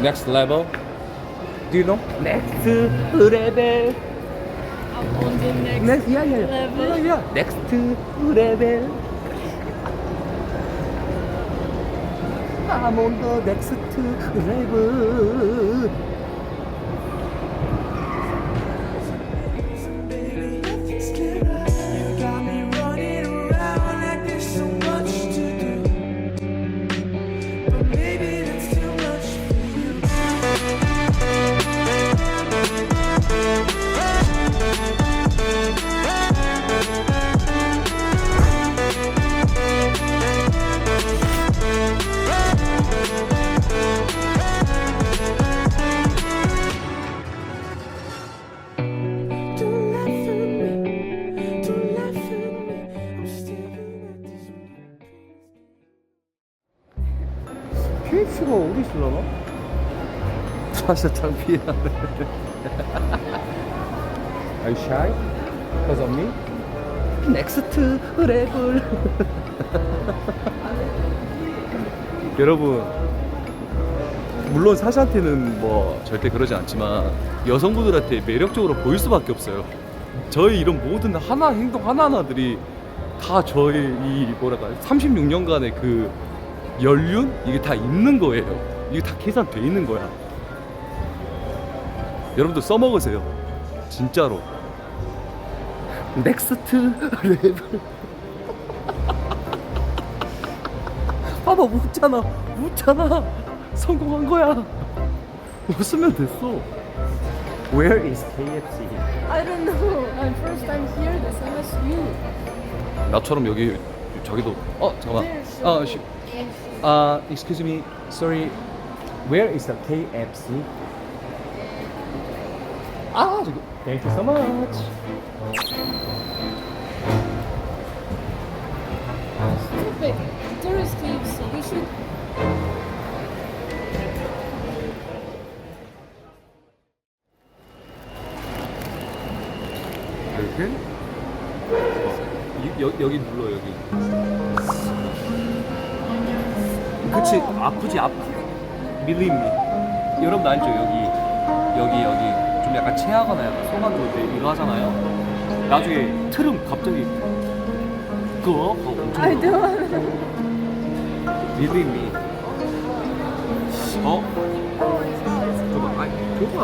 Next level. Do you know? Next level. I'm on the next, Next, yeah, yeah, yeah. level. Yeah, yeah. Next level. I'm on the next level. 사실 창피하네. Are you shy? Because of me? Next level. 여러분, 물론 사샤한테는 뭐 절대 그러지 않지만 여성분들한테 매력적으로 보일 수밖에 없어요. 저희 이런 모든 하나 행동 하나하나들이 다 저의 이 뭐랄까 36년간의 그 연륜 이게 다 있는 거예요. 이게 다 계산돼 있는 거야. 여러분들 써먹으세요. 진짜로. 넥스트 레벨. 봐봐 웃잖아, 웃잖아. 성공한 거야. 웃으면 됐어. Where is KFC? I don't know. I'm first time here, the same as you. 나처럼 여기 저기도 어 잠깐만. 어 시, 아 excuse me, sorry. Where is the KFC? 아 저기. Thank you so much. 이렇게? 어, 이, 여, 여기 눌러 여기. 그치 아프지 아프. 밀림 여러분 알죠 여기 여기 여기 좀 약간 체하거나 약간 소만 돌때 이거 하잖아요. 나중에 트름 갑자기 그거 하고 엄청 I don't to. 밀림이. 어? Oh, it's not. It's 줘봐. 아니 줘봐.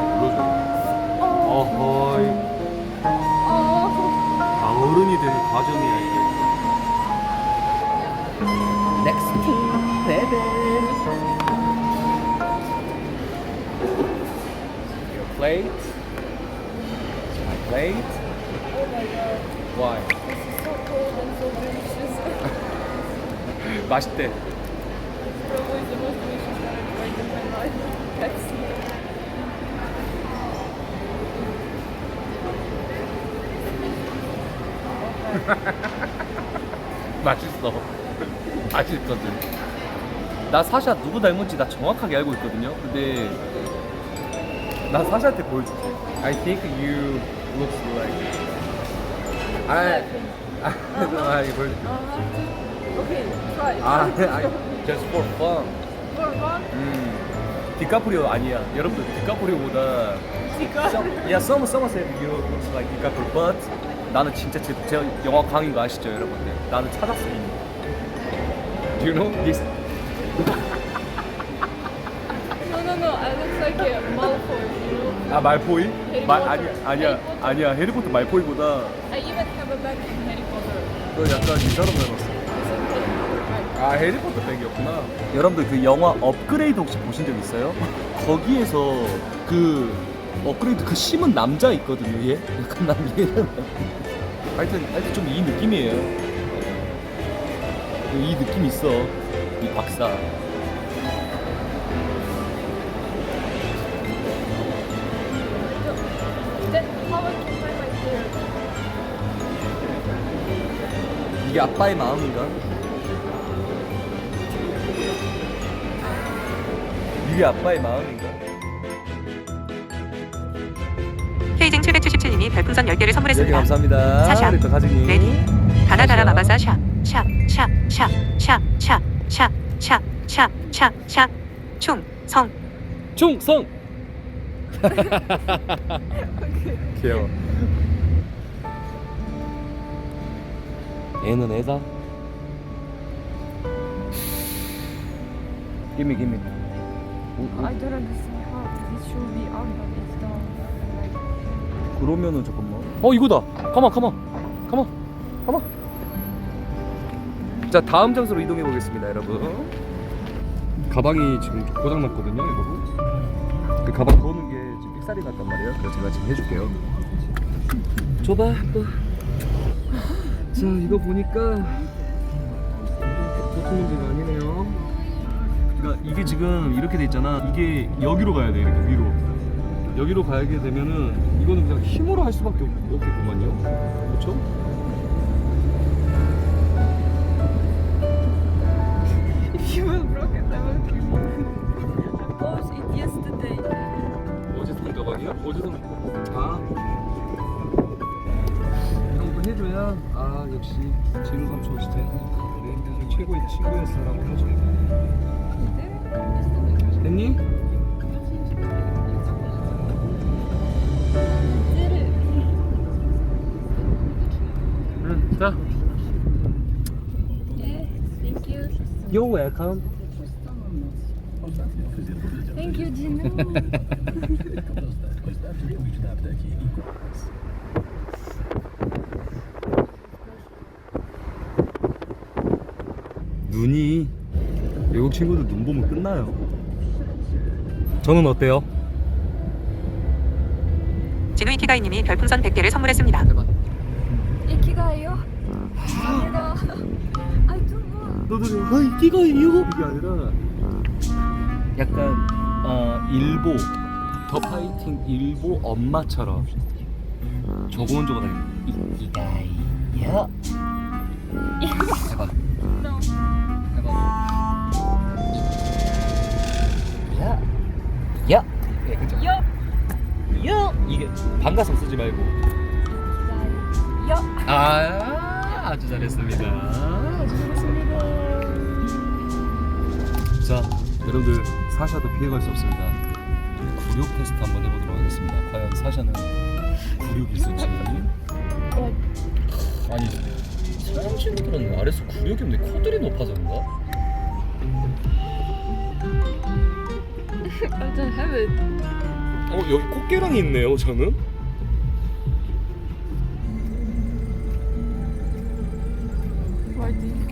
눌러줘. 어허이. Oh. 아 어른이 되는 과정이야 Plate. My plate. Oh my god. Why? This is so cold and so delicious. 맛있대. Probably the most delicious that I've tried in my life. Pepsi. 맛있어. 맛있거든. 나 사샤 누구 닮은지 나 정확하게 알고 있거든요. 근데 나 사샤한테 보여줄게. I think you looks like. 아, 아, 아 이거 보여줄게. Uh-huh. Okay, try. 아, 아, just for fun. For fun? 음, 디카프리오 아니야. 여러분들 디카프리오보다 Chica. 야, some some said you looks like 디카프리오, but 나는 진짜 제, 제 영화 강인 거 아시죠, 여러분들? 나는 찾았어 이미. Do you know this? No, no, no. I look like a Malfoy, you know. 아 말포이? 해리포터. 말 아니 아니야 해리포터. 아니야 해리포터 말포이보다 I even have a bag in Harry Potter. 너 약간 이 사람 닮았어. 아 해리포터 백이었구나. 여러분들 그 영화 업그레이드 혹시 보신 적 있어요? 거기에서 그 업그레이드 그 심은 남자 있거든요. 얘 약간 난 얘는 하여튼 하여튼 좀 이 느낌이에요. 이 느낌 있어 이 박사. 이게 아빠의 마음인가? 이게 아빠의 마음인가? 케이징 777님이 별풍선 10개를 여기 선물했습니다. 감사합니다. 사샤. 우리 또 가족님. 레디. 가나다라 마바사 샤샤샤샤샤샤샤샤샤샤 충성 충성. 귀여워. 얘는 애다. gimme gimme. I don't understand how this should be out, but it's done. Like, 그러면은 잠깐만. 어 이거다. 가만 가만 가만 가만. 자 다음 장소로 이동해 보겠습니다, 여러분. 가방이 지금 고장 났거든요, 여러분. 그 가방 거는 게 지금 삑사리 났단 말이에요. 그래서 제가 지금 해줄게요. 줘봐 한번. 자 이거 보니까 보통 문제가 아니네요. 그러니까 이게 지금 이렇게 돼 있잖아. 이게 여기로 가야 돼 이렇게 위로. 여기로 가게 되면은 이거는 그냥 힘으로 할 수밖에 없- 없겠구만요. 그렇죠? it yesterday. 어제 산 가방이야? 어제 산 아. 이런 거 해줘야 아 역시 진짜 내 인생 최고의 친구였어라고 하죠. 됐니? 응, 자. Yeah, thank you. You're welcome. Thank you, Gino. 눈이 외국 친구들 눈 보면 끝나요. 저는 어때요? 진우 이키가이님이 별풍선 100개를 선물했습니다. 이키가요? 아니다. Know. 너도 아 이기가 이거 이게 아니라 약간 어 일보 더 파이팅 일보 엄마처럼 저건 저거다 이기가요 해봐 야야 예 그죠? 요. 야 이게 반가성 쓰지 말고. 요. 아 아주 잘했습니다. 아주 잘했습니다. 자 여러분들 사샤도 피해갈 수 없습니다. 구력 테스트 한번 해보도록 하겠습니다. 과연 사샤는 구력이 있을지 아니 서양 친구들은 아래서 구력이 없는데 코들이 높아서 그 I don't have it. 어 여기 꽃게랑이 있네요 저는 Why do you?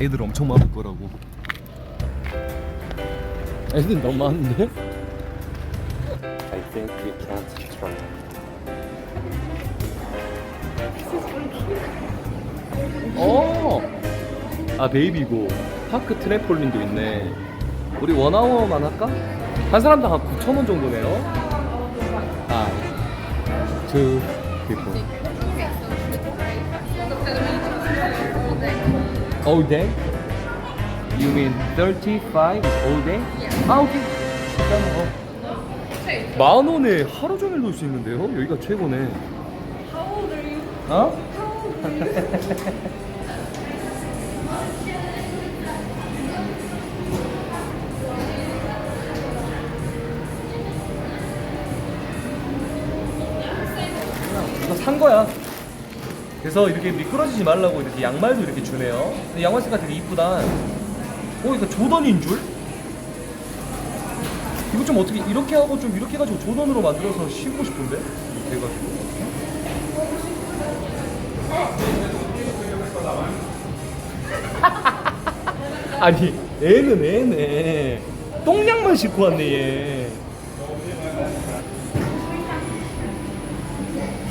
애들 엄청 많을 거라고. 애들 너무 많은데? Think you can't try. 어. 아 베이비고 파크 트램폴린도 있네. 우리 원아워만 할까? 한 사람당 한 9천 원 정도네요. 아, two people. All day? You mean 35 is all day? 아 오케이. 그럼 어. 만 원에 하루 종일 놀 수 있는데요? 여기가 최고네. How old are you? 어? 이거 산 거야. 그래서 이렇게 미끄러지지 말라고 이렇게 양말도 이렇게 주네요. 양말 색깔 되게 이쁘다. 어, 이거 조던인 줄? 이거 좀 어떻게 이렇게 하고 좀 이렇게 해가지고 조던으로 만들어서 신고 싶은데? 이렇게 해가지고. 아니 애는 애네 똥양만 신고 왔네 얘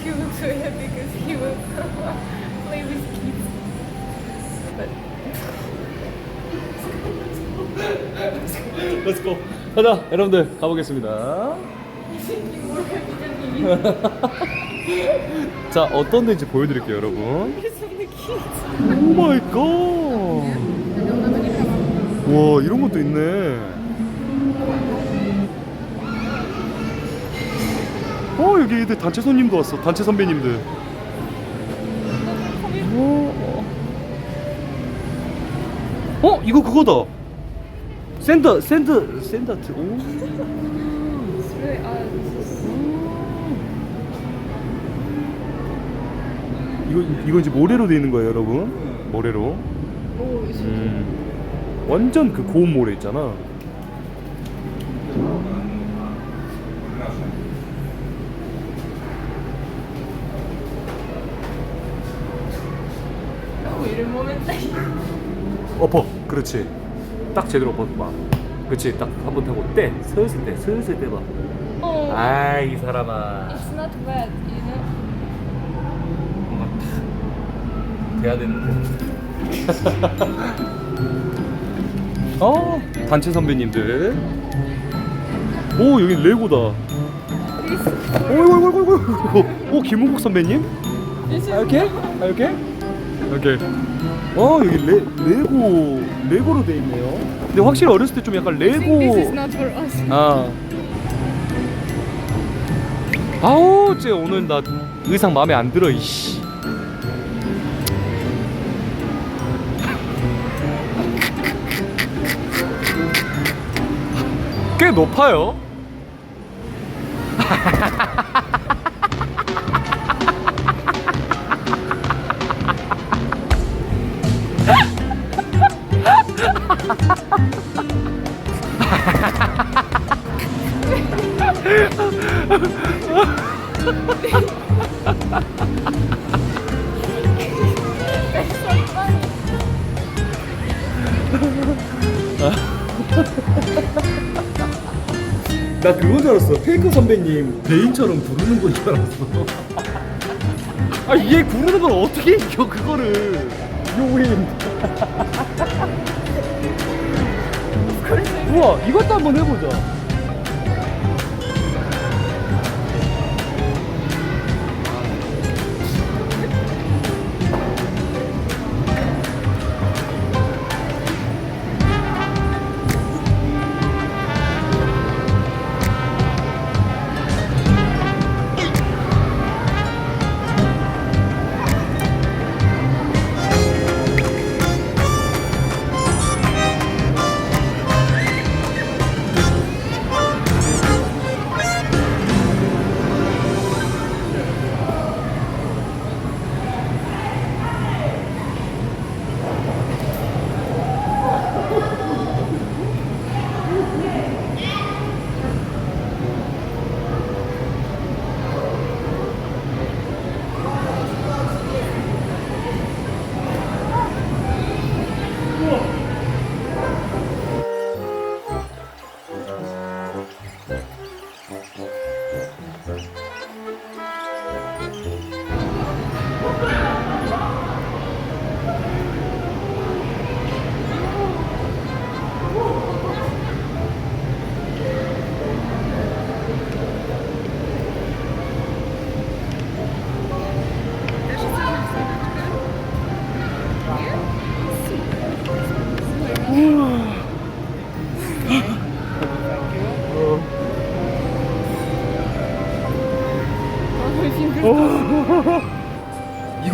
He looks so happy because he will play with kids. 렛츠고 가자 여러분들 가보겠습니다 자 어떤 데인지 보여드릴게요 여러분 He's on the kids. 오 마이 갓. 와, 이런 것도 있네. 어, 여기 애들 단체 손님도 왔어. 단체 선배님들. 어, 어, 이거 그거다. 샌드, 샌드, 샌드트. 오. It's really odd. This is 이거 이거 이제 모래로 돼 있는 거예요, 여러분. 모래로. oh, it's 음. 완전 그 고운 모래 있잖아. moment. 엎어. 그렇지. 딱 제대로 엎어봐. 그렇지. 딱한 번 타고 떼. 슬슬 떼. 슬슬 떼봐. oh, 아, 이 사람아. it's not wet, you know. 뭔가 탁 돼야 되는데. 어, 단체 선배님들. 오, 여기 레고다. This, 오이오이오이오이. 오, 김은국 선배님? this is 이렇게? 이렇게? 이렇게. 어 여기 레, 레고 레고로 돼 있네요. 근데 확실히 어렸을 때 좀 약간 this is 레고 not for us. 아 아우 쟤 오늘 나 의상 마음에 안 들어 이씨. 꽤 높아요. 나 그거 줄 알았어. 페이커 선배님 배인처럼 부르는 건 줄 알았어. 아, 얘 부르는 걸 어떻게 이겨 그거를? 요인. 우와, 이것도 한번 해보자.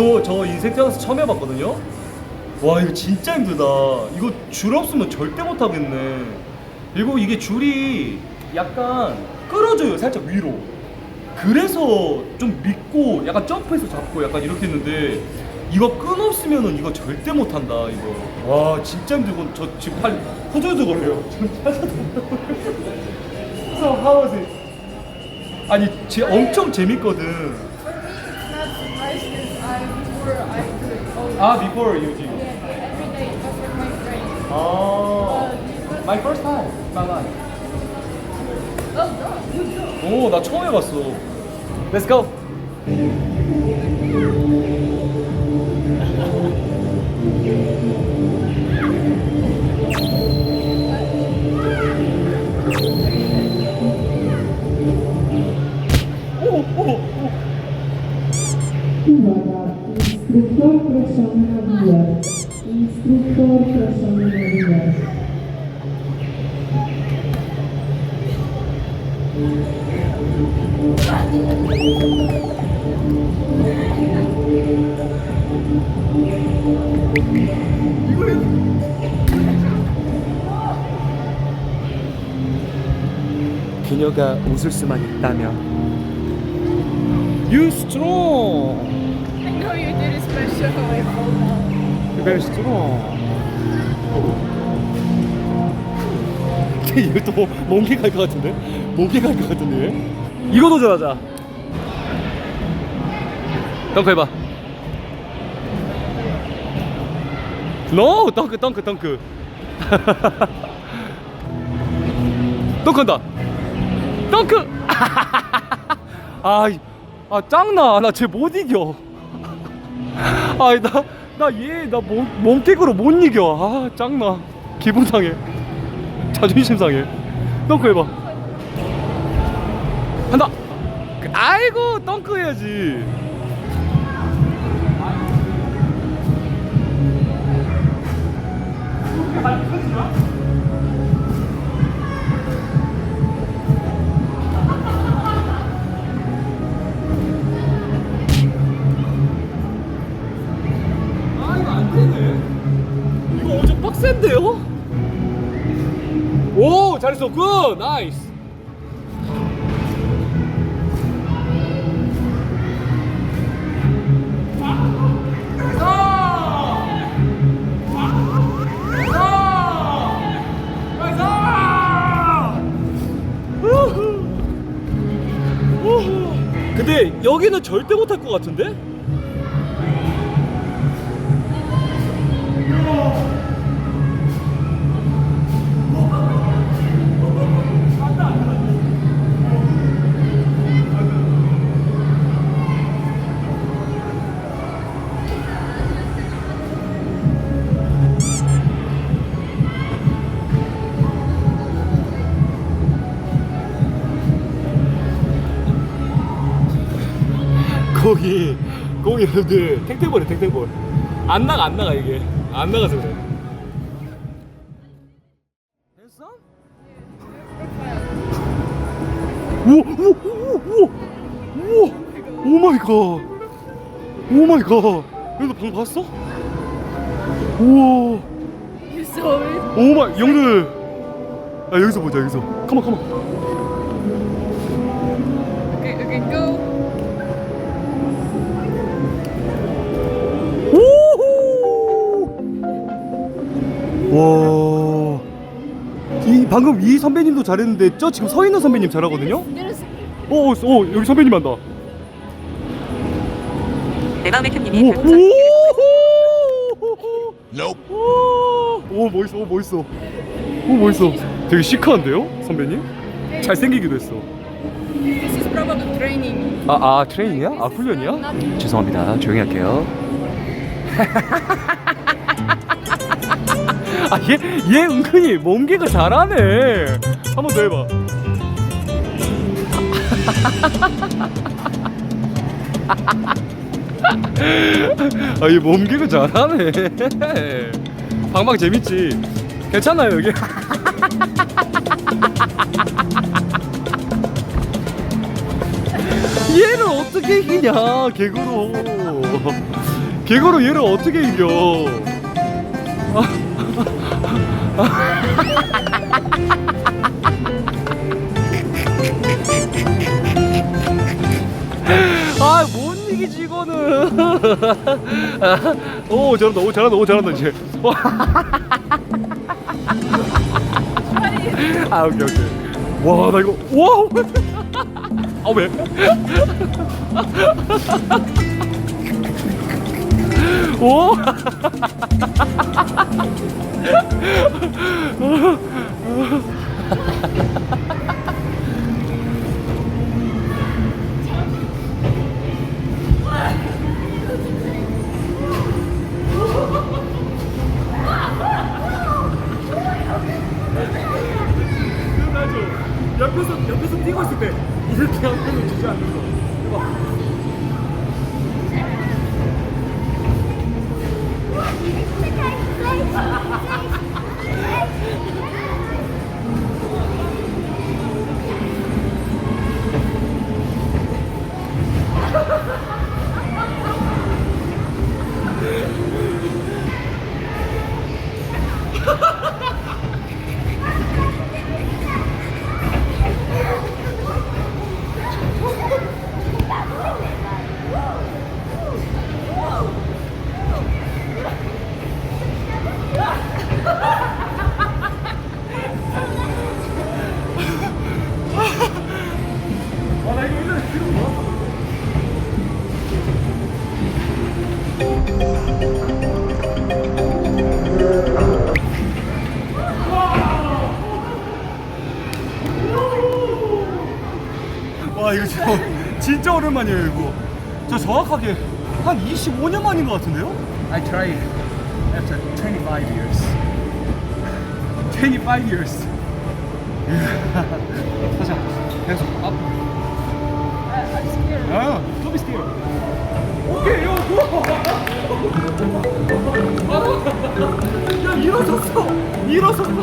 이거 저 인생 태어나서 처음 해봤거든요. 와 이거 진짜 힘들다. 이거 줄 없으면 절대 못 하겠네. 그리고 이게 줄이 약간 끌어줘요 살짝 위로. 그래서 좀 믿고 약간 점프해서 잡고 약간 이렇게 했는데 이거 끈 없으면은 이거 절대 못 한다 이거. 와 진짜 힘들고 저 지금 팔 후들들 걸려요. 지금 찾아도 So how was it? 아니 제 엄청 재밌거든. 아 before using. every day. Was with my friends. 아, my first time, my life. Oh, God, you go. 오, 나 처음 해봤어. Let's go. Instructor avviare. Instructor avviare. 그녀가 웃을 수만 있다면 You strong you did a special. Very strong 이거 또 몽개 갈것 같은데? 몽개 갈것 같은데? 이거 도전하자. 덩크 해봐. 노 덩크 덩크 덩크. 덩크한다. 덩크! 아이 아 짱나. 나 쟤 못 이겨 아이 나나얘나 몸깨그로 못 이겨. 아 짱나. 기분 상해. 자존심 상해. 덩크 해봐. 한다. 그, 아이고 덩크 해야지 센데요? 오 잘했어. 굿! 나이스. 근데 여기는 절대 못할 것 같은데? 근데 탱탱볼이 탱탱볼 안 나가 안 나가 이게. 안 나가서 그래. 했어? 우와 우와 우와 우와. 오 마이 갓 오 마이 갓. 여기서 방 봤어? 우와. You saw it? 오 마이 영들 아 여기서 보자 여기서. 컴온 컴온 와. 이 방금 이 선배님도 잘했는데 저 지금 서 있는 선배님 잘하거든요. There's 오, 오 여기 선배님 한다. 내 마음의 큐님이 오, 별풍선 오, 오, 오 멋있어, 오 멋있어, 오 멋있어. 되게 시크한데요, 선배님? 잘생기기도 했어. this is probably training. 아, 아 트레이닝이야? 아 훈련이야? 죄송합니다. 조용히 할게요. 아, 얘, 얘 은근히 몸개가 잘하네. 한 번 더 해봐. 아, 얘 몸개가 잘하네. 방방 재밌지? 괜찮아요, 여기? 얘를 어떻게 이기냐, 개구로. 개구로 얘를 어떻게 이겨? 아, 못 이기지, 이거는. 오, 잘한다, 오, 잘한다, 오, 잘한다, 이제. 아, 오케이, 오케이. 와, 나 이거, 와! 아, 왜? 오! 옆에서 옆에서 뛰고 있을 때 이렇게 하면 주지 않는 거. Thank you. 와 이거 저 진짜 오랜만이에요 이거 저 정확하게 한 25년 만인 것 같은데요? I tried after 25 years. 25 years 사자 계속 앞 I'm scared. 아, 토비 스티어 오케이 요야 일어섰어. 일어섰어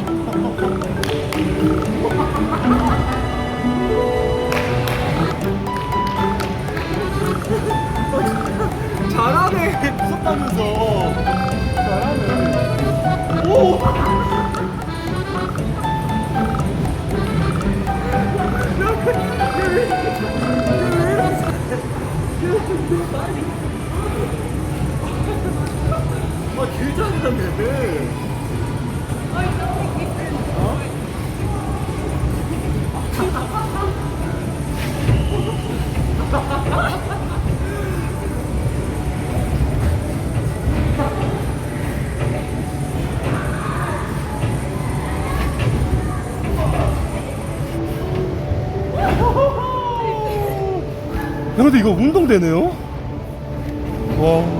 잘하네. 무섭다면서 야, 근데 이거 운동되네요? 와.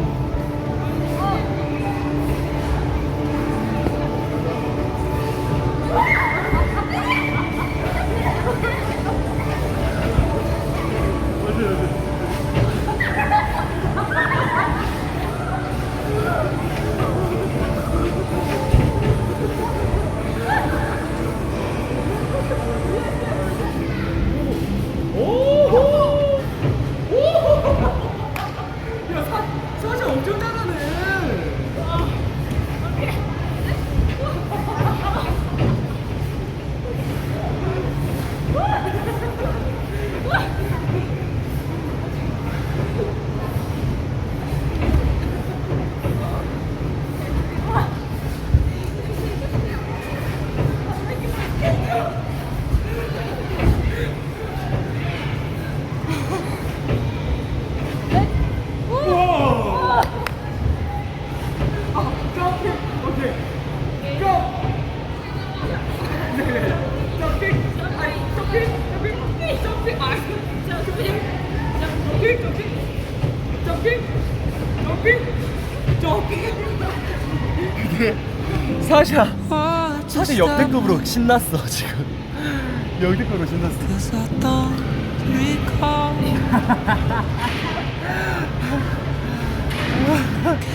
역대급으로 신났어 지금 역대급으로 신났어.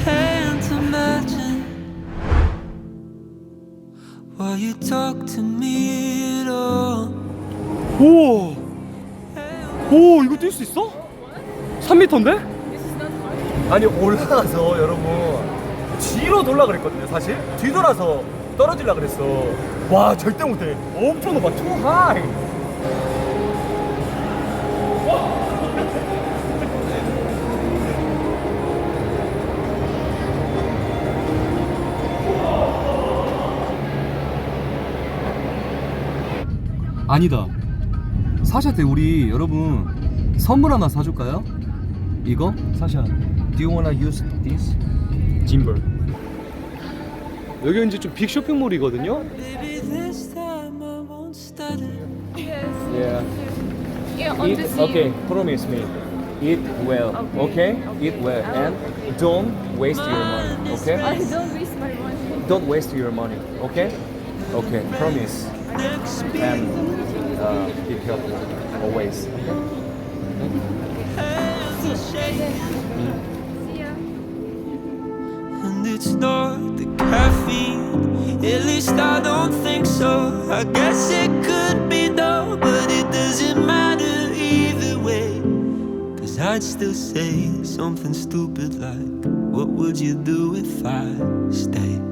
Can't imagine why you talk to me at all. 오! 오, 이거 뛸 수 있어? 3m인데? 아니, 올라가서 여러분 뒤로 돌라 그랬거든요, 사실. 뒤돌아서 떨어질라 그랬어. 와, 절대 못해. 엄청 높아, too high. 아니다. 사샤한테 우리 여러분 선물 하나 사줄까요? 이거? 사샤, do you wanna use this? 짐벌. 여기 이제 좀 빅 쇼핑몰이거든요. Maybe this time I won't stutter. Yes. Yeah. Yeah, on the Eat, sea. okay, promise me. Eat well, okay? Eat well and don't waste your money, I okay? don't waste my money. Don't waste your money, okay? Okay, promise. Next And uh, be careful always. hands are shaking. See ya. And it's not the caffeine. At least I don't think so. I guess it could be no, but it doesn't matter either way. Cause I'd still say something stupid like, What would you do if I stay?